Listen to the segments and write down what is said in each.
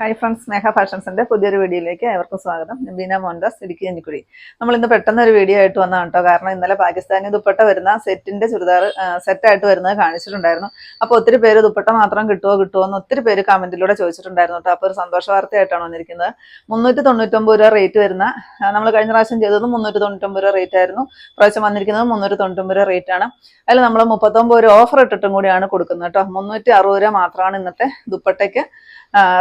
Hi friends സ്നേഹ ഫാഷൻസിന്റെ പുതിയൊരു വീഡിയോയിലേക്ക് ഏവർക്കും സ്വാഗതം. ബീന മോഹൻദാസ് ഇടുക്കി കഞ്ഞിക്കുഴി നമ്മൾ ഇന്ന് പെട്ടെന്ന് ഒരു വീഡിയോ ആയിട്ട് വന്നതാണ് കേട്ടോ കാരണം ഇന്നലെ പാകിസ്ഥാനി ദുപ്പട്ട വരുന്ന സെറ്റിന്റെ ചുരിദാർ സെറ്റായിട്ട് വരുന്നത് കാണിച്ചിട്ടുണ്ടായിരുന്നു. അപ്പോൾ ഒത്തിരി പേര് ദുപ്പട്ട മാത്രം കിട്ടുമോ കിട്ടുമോ എന്ന് ഒത്തിരി പേര് കമന്റിലൂടെ ചോദിച്ചിട്ടുണ്ടായിരുന്നു കേട്ടോ അപ്പോൾ ഒരു സന്തോഷ വാർത്തയായിട്ടാണ് വന്നിരിക്കുന്നത്. മുന്നൂറ്റി തൊണ്ണൂറ്റൊമ്പത് രൂപ റേറ്റ് വരുന്ന നമ്മൾ കഴിഞ്ഞ പ്രാവശ്യം ചെയ്തത് മുന്നൂറ്റി തൊണ്ണൂറ്റൊമ്പത് രൂപ റേറ്റ് ആയിരുന്നു. പ്രാവശ്യം വന്നിരിക്കുന്നത് മുന്നൂറ്റി തൊണ്ണൂറ്റൊമ്പത് രൂപ റേറ്റ് ആണ്. അതിൽ നമ്മൾ മുപ്പത്തൊമ്പത് രൂപ ഓഫർ ഇട്ടിട്ടും കൂടിയാണ് കൊടുക്കുന്നത് കേട്ടോ മുന്നൂറ്റി അറുപത് രൂപ മാത്രമാണ് ഇന്നത്തെ ദുപ്പട്ടയ്ക്ക്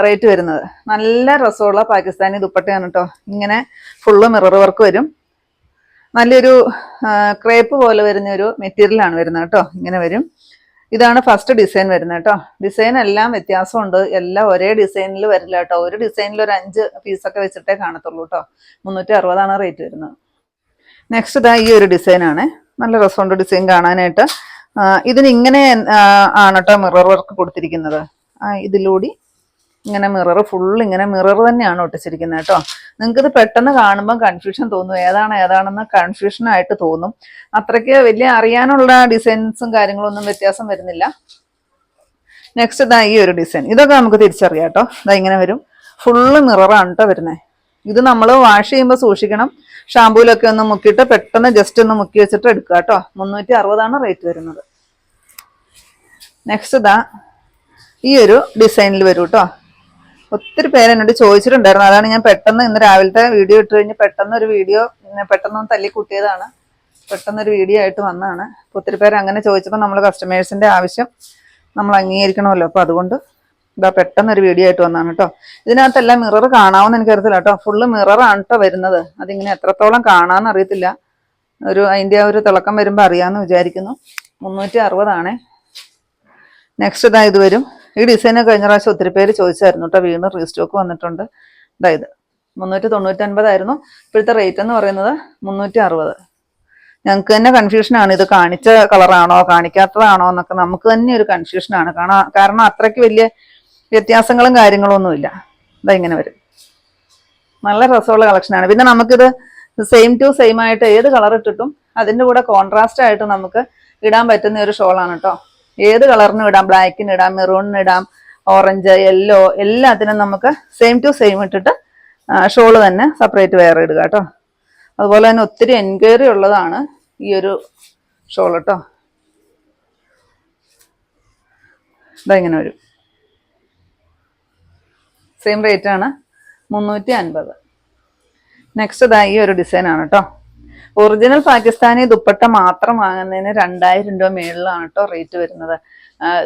റേറ്റ് വരുന്നത്. നല്ല രസമുള്ള പാകിസ്ഥാനി ദുപ്പട്ടയാണ് കേട്ടോ ഇങ്ങനെ ഫുള്ള് മിറർ വർക്ക് വരും. നല്ലൊരു ക്രേപ്പ് പോലെ വരുന്ന ഒരു മെറ്റീരിയലാണ് വരുന്നത് കേട്ടോ ഇങ്ങനെ വരും. ഇതാണ് ഫസ്റ്റ് ഡിസൈൻ വരുന്നത് കേട്ടോ ഡിസൈൻ എല്ലാം വ്യത്യാസമുണ്ട്. എല്ലാം ഒരേ ഡിസൈനിൽ വരില്ല കേട്ടോ ഒരു ഡിസൈനിൽ ഒരു അഞ്ച് പീസൊക്കെ വെച്ചിട്ടേ കാണത്തുള്ളൂ കേട്ടോ മുന്നൂറ്റി അറുപതാണ് റേറ്റ് വരുന്നത്. നെക്സ്റ്റ് ഇതാ ഈ ഒരു ഡിസൈനാണ് നല്ല രസമുണ്ട് ഡിസൈൻ കാണാനായിട്ട്. ഇതിന് ഇങ്ങനെ ആണ് കേട്ടോ മിറർ വർക്ക് കൊടുത്തിരിക്കുന്നത്. ഇതിലൂടെ ഇങ്ങനെ മിറർ ഫുൾ ഇങ്ങനെ മിറർ തന്നെയാണ് ഒട്ടിച്ചിരിക്കുന്നത് കേട്ടോ. നിങ്ങൾക്ക് ഇത് പെട്ടെന്ന് കാണുമ്പോൾ കൺഫ്യൂഷൻ തോന്നും. ഏതാണ് ഏതാണെന്ന് കൺഫ്യൂഷൻ ആയിട്ട് തോന്നും. അത്രയ്ക്ക് വലിയ അറിയാനുള്ള ഡിസൈൻസും കാര്യങ്ങളൊന്നും വ്യത്യാസം വരുന്നില്ല. നെക്സ്റ്റ് ഇതാ ഈ ഒരു ഡിസൈൻ ഇതൊക്കെ നമുക്ക് തിരിച്ചറിയാം കേട്ടോ. ഇതാ ഇങ്ങനെ വരും. ഫുള്ള് മിററാണ് കേട്ടോ വരുന്നത് ഇത് നമ്മൾ വാഷ് ചെയ്യുമ്പോൾ സൂക്ഷിക്കണം. ഷാമ്പൂലൊക്കെ ഒന്ന് മുക്കിയിട്ട് പെട്ടെന്ന് ജസ്റ്റ് ഒന്ന് മുക്കി വെച്ചിട്ട് എടുക്കുക കേട്ടോ മുന്നൂറ്റി അറുപതാണ് റേറ്റ് വരുന്നത്. നെക്സ്റ്റ് ഇതാ ഈ ഒരു ഡിസൈനിൽ വരും കേട്ടോ ഒത്തിരി പേര് എന്നോട് ചോദിച്ചിട്ടുണ്ടായിരുന്നു. അതാണ് ഞാൻ പെട്ടെന്ന് ഇന്ന് രാവിലത്തെ വീഡിയോ ഇട്ട് കഴിഞ്ഞ് പെട്ടെന്ന് ഒരു വീഡിയോ പെട്ടെന്ന് തല്ലി കൂട്ടിയതാണ്. പെട്ടെന്ന് ഒരു വീഡിയോ ആയിട്ട് വന്നതാണ്. അപ്പൊ ഒത്തിരി പേര് അങ്ങനെ ചോദിച്ചപ്പോൾ നമ്മൾ കസ്റ്റമേഴ്സിന്റെ ആവശ്യം നമ്മൾ അംഗീകരിക്കണമല്ലോ. അപ്പൊ അതുകൊണ്ട് ഇതാ പെട്ടെന്ന് ഒരു വീഡിയോ ആയിട്ട് വന്നതാണ് കേട്ടോ. ഇതിനകത്തെല്ലാം മിറർ കാണാമെന്ന് എനിക്കറിയത്തില്ല കേട്ടോ. ഫുള്ള് മിററാണ് കേട്ടോ വരുന്നത്. അതിങ്ങനെ എത്രത്തോളം കാണാമെന്ന് അറിയത്തില്ല. ഒരു അതിന്റെ ഒരു തിളക്കം വരുമ്പോൾ അറിയാമെന്ന് വിചാരിക്കുന്നു. മുന്നൂറ്റി അറുപതാണേ. നെക്സ്റ്റ് ഇതാ ഇത് വരും. ഈ ഡിസൈന് കഴിഞ്ഞ പ്രാവശ്യം ഒത്തിരി പേര് ചോദിച്ചായിരുന്നു കേട്ടോ വീണ്ടും റീസ്റ്റോക്ക് വന്നിട്ടുണ്ട്. ഇത്. മുന്നൂറ്റി തൊണ്ണൂറ്റൻപതായിരുന്നു ഇപ്പോഴത്തെ റേറ്റ് എന്ന് പറയുന്നത് മുന്നൂറ്റി അറുപത് ഞങ്ങൾക്ക് തന്നെ കൺഫ്യൂഷനാണ് ഇത് കാണിച്ച കളറാണോ കാണിക്കാത്തതാണോ എന്നൊക്കെ നമുക്ക് തന്നെ ഒരു കൺഫ്യൂഷനാണ് കാരണം കാരണം അത്രയ്ക്ക് വലിയ വ്യത്യാസങ്ങളും കാര്യങ്ങളും ഒന്നുമില്ല ഇതാ ഇങ്ങനെ വരും. നല്ല രസമുള്ള കളക്ഷനാണ് പിന്നെ നമുക്കിത് സെയിം ടു സെയിം ആയിട്ട് ഏത് കളർ ഇട്ടിട്ടും അതിന്റെ കൂടെ കോൺട്രാസ്റ്റ് ആയിട്ട് നമുക്ക് ഇടാൻ പറ്റുന്ന ഒരു ഷോളാണ് കേട്ടോ ഏത് കളറിനും ഇടാം ബ്ലാക്കിന് ഇടാം മെറൂണിന് ഇടാം ഓറഞ്ച് യെല്ലോ എല്ലാത്തിനും നമുക്ക് സെയിം ടു സെയിം ഇട്ടിട്ട് ഷോൾ തന്നെ സെപ്പറേറ്റ് വെയർ ഇടുക കേട്ടോ. അതുപോലെ തന്നെ ഒത്തിരി എൻക്വയറി ഉള്ളതാണ് ഈ ഒരു ഷോൾ കേട്ടോ. ഇതാ ഇങ്ങനെ വരും. സെയിം റേറ്റ് ആണ് മുന്നൂറ്റി അൻപത് നെക്സ്റ്റ് ഇതാ ഈ ഒരു ഡിസൈനാണ് കേട്ടോ. ഒറിജിനൽ പാകിസ്ഥാനി ദുപ്പട്ട മാത്രം വാങ്ങുന്നതിന് രണ്ടായിരം രൂപ മേളിലാണ് കേട്ടോ റേറ്റ് വരുന്നത്.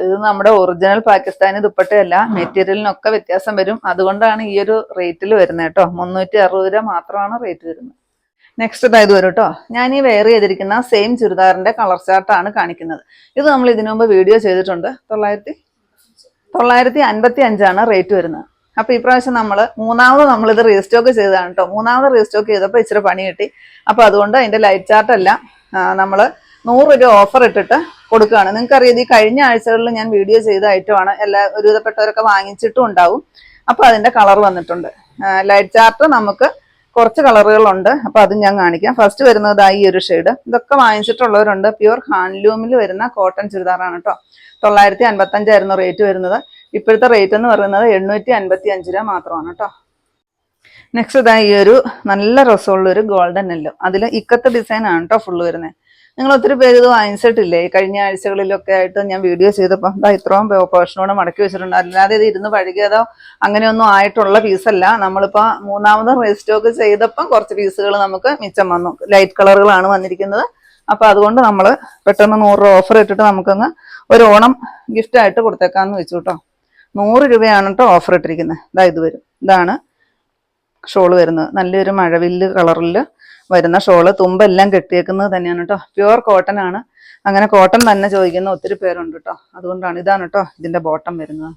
ഇത് നമ്മുടെ ഒറിജിനൽ പാകിസ്ഥാനി ദുപ്പട്ടയല്ല. മെറ്റീരിയലിനൊക്കെ വ്യത്യാസം വരും. അതുകൊണ്ടാണ് ഈ ഒരു റേറ്റിൽ വരുന്നത് കേട്ടോ മുന്നൂറ്റി അറുപത് രൂപ മാത്രമാണ് റേറ്റ് വരുന്നത്. നെക്സ്റ്റ് ഇതായത് വരും കേട്ടോ ഞാൻ ഈ വെയർ ചെയ്തിരിക്കുന്ന സെയിം ചുരിദാറിന്റെ കളർ ചാർട്ടാണ് കാണിക്കുന്നത്. ഇത് നമ്മൾ ഇതിനു മുമ്പ് വീഡിയോ ചെയ്തിട്ടുണ്ട്. തൊള്ളായിരത്തി തൊള്ളായിരത്തി അൻപത്തി അഞ്ചാണ് റേറ്റ് വരുന്നത്. അപ്പൊ ഇപ്രാവശ്യം നമ്മൾ മൂന്നാമത് നമ്മൾ ഇത് റീസ്റ്റോക്ക് ചെയ്തതാണ് കേട്ടോ മൂന്നാമത് റീസ്റ്റോക്ക് ചെയ്തപ്പോൾ ഇച്ചിരി പണി കിട്ടി. അപ്പൊ അതുകൊണ്ട് അതിന്റെ ലൈറ്റ് ചാർട്ട് എല്ലാം നമ്മൾ നൂറ് രൂപ ഓഫർ ഇട്ടിട്ട് കൊടുക്കുകയാണ്. നിങ്ങൾക്കറിയാം ഈ കഴിഞ്ഞ ആഴ്ചകളിൽ ഞാൻ വീഡിയോ ചെയ്ത ഐറ്റമാണ് എല്ലാ ഒരുവിധപ്പെട്ടവരൊക്കെ വാങ്ങിച്ചിട്ടും ഉണ്ടാവും. അപ്പൊ അതിന്റെ കളർ വന്നിട്ടുണ്ട്. ലൈറ്റ് ചാർട്ട് നമുക്ക് കുറച്ച് കളറുകളുണ്ട് അപ്പൊ അതും ഞാൻ കാണിക്കാം. ഫസ്റ്റ് വരുന്നത് ഈ ഒരു ഷെയ്ഡ് ഇതൊക്കെ വാങ്ങിച്ചിട്ടുള്ളവരുണ്ട്. പ്യുവർ ഹാൻഡ്ലൂമിൽ വരുന്ന കോട്ടൺ ചുരിദാറാണ് കേട്ടോ തൊള്ളായിരത്തി അൻപത്തഞ്ചായിരുന്നു റേറ്റ് വരുന്നത്. ഇപ്പോഴത്തെ റേറ്റ് എന്ന് പറയുന്നത് എണ്ണൂറ്റി അൻപത്തി അഞ്ച് രൂപ മാത്രമാണ് കേട്ടോ. നെക്സ്റ്റ് ഇതാ ഈ ഒരു നല്ല രസമുള്ള ഒരു ഗോൾഡൻ എല്ലോ. അതിൽ ഇക്കത്തെ ഡിസൈൻ ആണ് കേട്ടോ ഫുള്ള് വരുന്നത് നിങ്ങൾ ഒത്തിരി പേര് ഇത് വാങ്ങിച്ചിട്ടില്ലേ? കഴിഞ്ഞ ആഴ്ചകളിലൊക്കെ ആയിട്ട് ഞാൻ വീഡിയോ ചെയ്തപ്പോൾ ദാ ഇത്രയും പോർഷനോട് മടക്കി വെച്ചിട്ടുണ്ട്. അല്ലാതെ ഇത് ഇരുന്ന് പഴകിയതോ അങ്ങനെയൊന്നും ആയിട്ടുള്ള പീസല്ല നമ്മളിപ്പോൾ മൂന്നാമത് റീസ്റ്റോക്ക് ചെയ്തപ്പം കുറച്ച് പീസുകൾ നമുക്ക് മിച്ചം വന്നു. ലൈറ്റ് കളറുകളാണ് വന്നിരിക്കുന്നത്. അപ്പൊ അതുകൊണ്ട് നമ്മൾ പെട്ടെന്ന് നൂറ് രൂപ ഓഫർ ഇട്ടിട്ട് നമുക്കങ്ങ് ഒരു ഓണം ഗിഫ്റ്റ് ആയിട്ട് കൊടുത്തേക്കാന്ന് വെച്ചു കേട്ടോ. നൂറ് രൂപയാണ് കേട്ടോ ഓഫർ ഇട്ടിരിക്കുന്നത്. ഇതാ ഇത് വരും. ഇതാണ് ഷോൾ വരുന്നത്. നല്ലൊരു മഴവില്ല് കളറിൽ വരുന്ന ഷോൾ. തുമ്പെല്ലാം കെട്ടിയേക്കുന്നത് തന്നെയാണ് കേട്ടോ പ്യുവർ കോട്ടൺ ആണ്. അങ്ങനെ കോട്ടൺ തന്നെ ചോദിക്കുന്ന ഒത്തിരി പേരുണ്ട് കേട്ടോ അതുകൊണ്ടാണ് ഇതാണ് കേട്ടോ ഇതിന്റെ ബോട്ടം വരുന്നത്.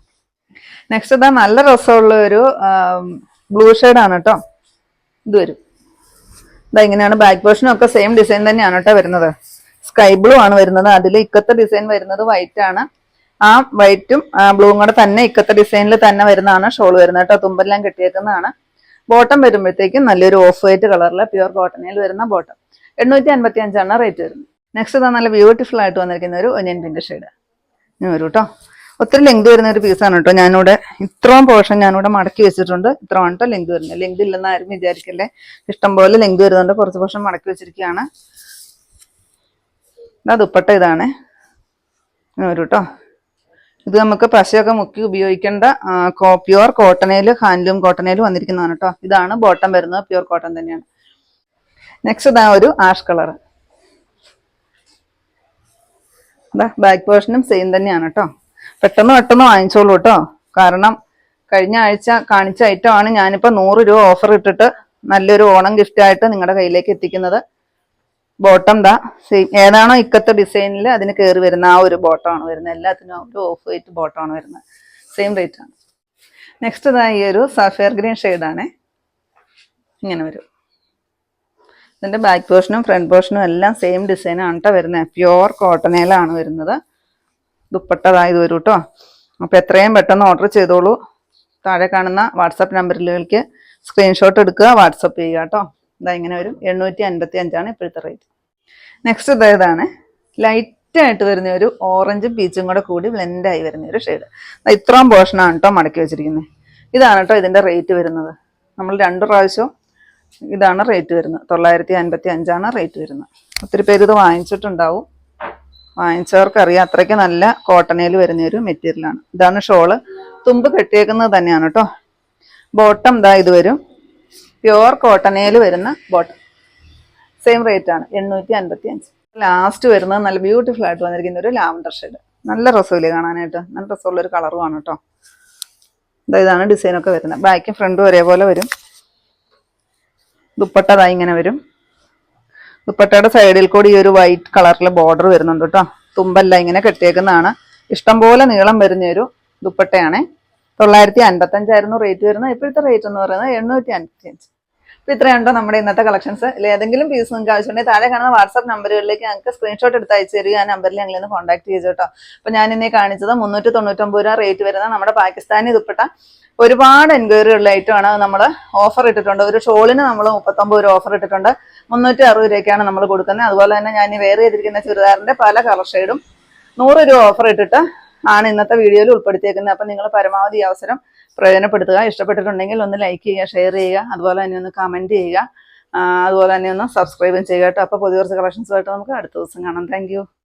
നെക്സ്റ്റ് ഇതാ നല്ല രസമുള്ള ഒരു ബ്ലൂ ആണ് കേട്ടോ ഇത് വരും. ഇതാ ഇങ്ങനെയാണ് ബാക്ക് പോർഷനും ഒക്കെ സെയിം ഡിസൈൻ തന്നെയാണ് കേട്ടോ വരുന്നത്. സ്കൈ ബ്ലൂ ആണ് വരുന്നത്. അതിൽ ഇക്കത്തെ ഡിസൈൻ വരുന്നത് വൈറ്റ് ആണ്. ആ വൈറ്റും ബ്ലൂവും കൂടെ തന്നെ ഇക്കത്തെ ഡിസൈനിൽ തന്നെ വരുന്നതാണ് ഷോൾ വരുന്നത് കേട്ടോ. തുമ്പെല്ലാം കെട്ടിയേക്കുന്നതാണ്. ബോട്ടം വരുമ്പോഴത്തേക്കും നല്ലൊരു ഓഫ് വൈറ്റ് കളറിലെ പ്യുവർ കോട്ടണിൽ വരുന്ന ബോട്ടം. എണ്ണൂറ്റി അൻപത്തി അഞ്ചാണ് റേറ്റ് വരുന്നത്. നെക്സ്റ്റ് ഇതാ നല്ല ബ്യൂട്ടിഫുൾ ആയിട്ട് വന്നിരിക്കുന്ന ഒരു ഒനിയൻ പിങ്ക് ഷെയ്ഡ് വരൂ കേട്ടോ ഒത്തിരി ലെങ്ത് വരുന്ന ഒരു പീസാണ് കേട്ടോ ഞാനിവിടെ ഇത്രയും പോർഷൻ ഞാനിവിടെ മടക്കി വെച്ചിട്ടുണ്ട്. ഇത്ര കേട്ടോ ലെങ്ത് വരുന്നത്. ലെങ്ത് ഇല്ലെന്ന് ആരും വിചാരിക്കല്ലേ. ഇഷ്ടംപോലെ ലെങ്ത് വരുന്നുണ്ട്. കുറച്ച് പോർഷൻ മടക്കി വെച്ചിരിക്കുകയാണ്. ദുപ്പട്ട ഇതാണ്. വരും കേട്ടോ ഇത് നമുക്ക് പശയൊക്കെ മുക്കി ഉപയോഗിക്കേണ്ട പ്യുവർ കോട്ടണേൽ ഹാൻഡ്ലൂം കോട്ടണേൽ വന്നിരിക്കുന്നതാണ് കേട്ടോ ഇതാണ് ബോട്ടം വരുന്നത് പ്യുവർ കോട്ടൺ തന്നെയാണ്. നെക്സ്റ്റ് ഇതാ ഒരു ആഷ് കളർ ഇതാ ബാക്ക് പോർഷനും സെയിം തന്നെയാണ് കേട്ടോ പെട്ടെന്ന് പെട്ടെന്ന് വാങ്ങിച്ചോളൂ കേട്ടോ കാരണം കഴിഞ്ഞ ആഴ്ച കാണിച്ച ഐറ്റം ആണ് ഞാനിപ്പോ നൂറ് രൂപ ഓഫർ ഇട്ടിട്ട് നല്ലൊരു ഓണം ഗിഫ്റ്റായിട്ട് നിങ്ങളുടെ കയ്യിലേക്ക് എത്തിക്കുന്നത്. ബോട്ടം ദാ ഏതാണോ ഇക്കത്തെ ഡിസൈനിൽ അതിന് കയറി വരുന്ന ആ ഒരു ബോട്ടമാണ് വരുന്നത്. എല്ലാത്തിനും ഒരു ഓഫ് വൈറ്റ് ബോട്ടം ആണ് വരുന്നത്. സെയിം റേറ്റ് ആണ്. നെക്സ്റ്റ് ഇതാ ഈ ഒരു സഫയർ ഗ്രീൻ ആണ്. ഇങ്ങനെ വരും. ഇതിന്റെ ബാക്ക് പോർഷനും ഫ്രണ്ട് പോർഷനും എല്ലാം സെയിം ഡിസൈൻ ആണ് കേട്ടോ വരുന്നത്. പ്യുവർ കോട്ടനേലാണ് വരുന്നത്. ദുപ്പട്ടതായത് വരും കേട്ടോ അപ്പൊ എത്രയും പെട്ടെന്ന് ഓർഡർ ചെയ്തോളൂ. താഴെ കാണുന്ന വാട്സപ്പ് നമ്പറിലേക്ക് സ്ക്രീൻഷോട്ട് എടുക്കുക വാട്സപ്പ് ചെയ്യുക കേട്ടോ ഇതാ ഇങ്ങനെ വരും. എണ്ണൂറ്റി അൻപത്തി അഞ്ചാണ് ഇപ്പോഴത്തെ റേറ്റ് നെക്സ്റ്റ് ഇതാണ്. ലൈറ്റ് ആയിട്ട് വരുന്ന ഒരു ഓറഞ്ചും പീച്ചും കൂടെ കൂടി ബ്ലെൻഡ് ആയി വരുന്ന ഒരു ഷെയ്ഡ് ഇത്രയും പോർഷനാണ് കേട്ടോ മടക്കി വെച്ചിരിക്കുന്നത് ഇതാണ് കേട്ടോ ഇതിന്റെ റേറ്റ് വരുന്നത്. നമ്മൾ രണ്ട് പ്രാവശ്യം ഇതാണ് റേറ്റ് വരുന്നത്. തൊള്ളായിരത്തി അൻപത്തി അഞ്ചാണ് റേറ്റ് വരുന്നത്. ഒത്തിരി പേര് ഇത് വാങ്ങിച്ചിട്ടുണ്ടാവും. വാങ്ങിച്ചവർക്കറിയാം അത്രയ്ക്ക് നല്ല കോട്ടണയിൽ വരുന്ന ഒരു മെറ്റീരിയലാണ് ഇതാണ് ഷോൾ. തുമ്പ് കെട്ടിയേക്കുന്നത് തന്നെയാണ് കേട്ടോ ബോട്ടം ഇതാ ഇത് വരും. പ്യുവർ കോട്ടണയിൽ വരുന്ന ബോട്ടം. സെയിം റേറ്റ് ആണ് എണ്ണൂറ്റി അൻപത്തി അഞ്ച് ലാസ്റ്റ് വരുന്നത് നല്ല ബ്യൂട്ടിഫുൾ ആയിട്ട് വന്നിരിക്കുന്ന ഒരു ലാവൻഡർ ഷെയ്ഡ്. നല്ല രസമില്ലേ കാണാനായിട്ട്? നല്ല രസമുള്ള ഒരു കളറുമാണ് കേട്ടോ ഇതാ ഇതാണ് ഡിസൈനൊക്കെ വരുന്നത്. ബാക്കും ഫ്രണ്ടും ഒരേപോലെ വരും. ദുപ്പട്ട ഇങ്ങനെ വരും. ദുപ്പട്ടയുടെ സൈഡിൽ കൂടി ഈ ഒരു വൈറ്റ് കളറിലെ ബോർഡർ വരുന്നുണ്ട് കേട്ടോ തുമ്പല്ല ഇങ്ങനെ കെട്ടിയേക്കുന്നതാണ്. ഇഷ്ടംപോലെ നീളം വരുന്ന ഒരു ദുപ്പട്ടയാണ്. തൊള്ളായിരത്തി അൻപത്തി അഞ്ചായിരുന്നു റേറ്റ് വരുന്നത്. ഇപ്പോഴത്തെ റേറ്റ് എന്ന് പറയുന്നത് എണ്ണൂറ്റി അൻപത്തി അഞ്ച് അപ്പൊ ഇത്രയുണ്ടോ നമ്മുടെ ഇന്നത്തെ കളക്ഷൻസ് ഏതെങ്കിലും പീസ് നിങ്ങൾക്ക് ആവശ്യമുണ്ടെങ്കിൽ താഴെ കാണുന്ന വാട്സ്ആപ്പ് നമ്പറുകളിലേക്ക് ഞങ്ങൾക്ക് സ്ക്രീൻഷോട്ട് എടുത്ത് അയച്ചു തരിക. ആ നമ്പറിൽ ഞങ്ങൾ ഇന്ന് കോൺടാക്ട് ചെയ്തു കേട്ടോ. അപ്പൊ ഞാൻ ഇന്നേ കാണിച്ചത് മുന്നൂറ്റി തൊണ്ണൂറ്റൊമ്പത് രൂപ റേറ്റ് വരുന്ന നമ്മുടെ പാകിസ്ഥാനി ദുപ്പട്ട. ഒരുപാട് എൻക്വയറികളിലായിട്ടാണ് നമ്മൾ ഓഫർ ഇട്ടിട്ടുണ്ട്. ഒരു ഷോളിന് നമ്മൾ മുപ്പത്തൊമ്പത് രൂപ ഓഫർ ഇട്ടിട്ടുണ്ട്. മുന്നൂറ്റി അറുപത് രൂപയ്ക്കാണ് നമ്മൾ കൊടുക്കുന്നത്. അതുപോലെ തന്നെ ഞാൻ വേറെ ചെയ്തിരിക്കുന്ന ചുരിദാറിന്റെ പല കളർ ഷെയ്ഡും നൂറ് രൂപ ഓഫർ ഇട്ടിട്ട് ആണ് ഇന്നത്തെ വീഡിയോയിൽ ഉൾപ്പെടുത്തിയേക്കുന്നത്. അപ്പം നിങ്ങൾ പരമാവധി അവസരം പ്രയോജനപ്പെടുത്തുക. ഇഷ്ടപ്പെട്ടിട്ടുണ്ടെങ്കിൽ ഒന്ന് ലൈക്ക് ചെയ്യുക ഷെയർ ചെയ്യുക. അതുപോലെ തന്നെ ഒന്ന് കമന്റ് ചെയ്യുക. അതുപോലെ തന്നെ ഒന്ന് സബ്സ്ക്രൈബും ചെയ്യുക കേട്ടോ. അപ്പോൾ പുതിയ കുറച്ച് കളക്ഷൻസുമായിട്ട് നമുക്ക് അടുത്ത ദിവസം കാണാം. താങ്ക്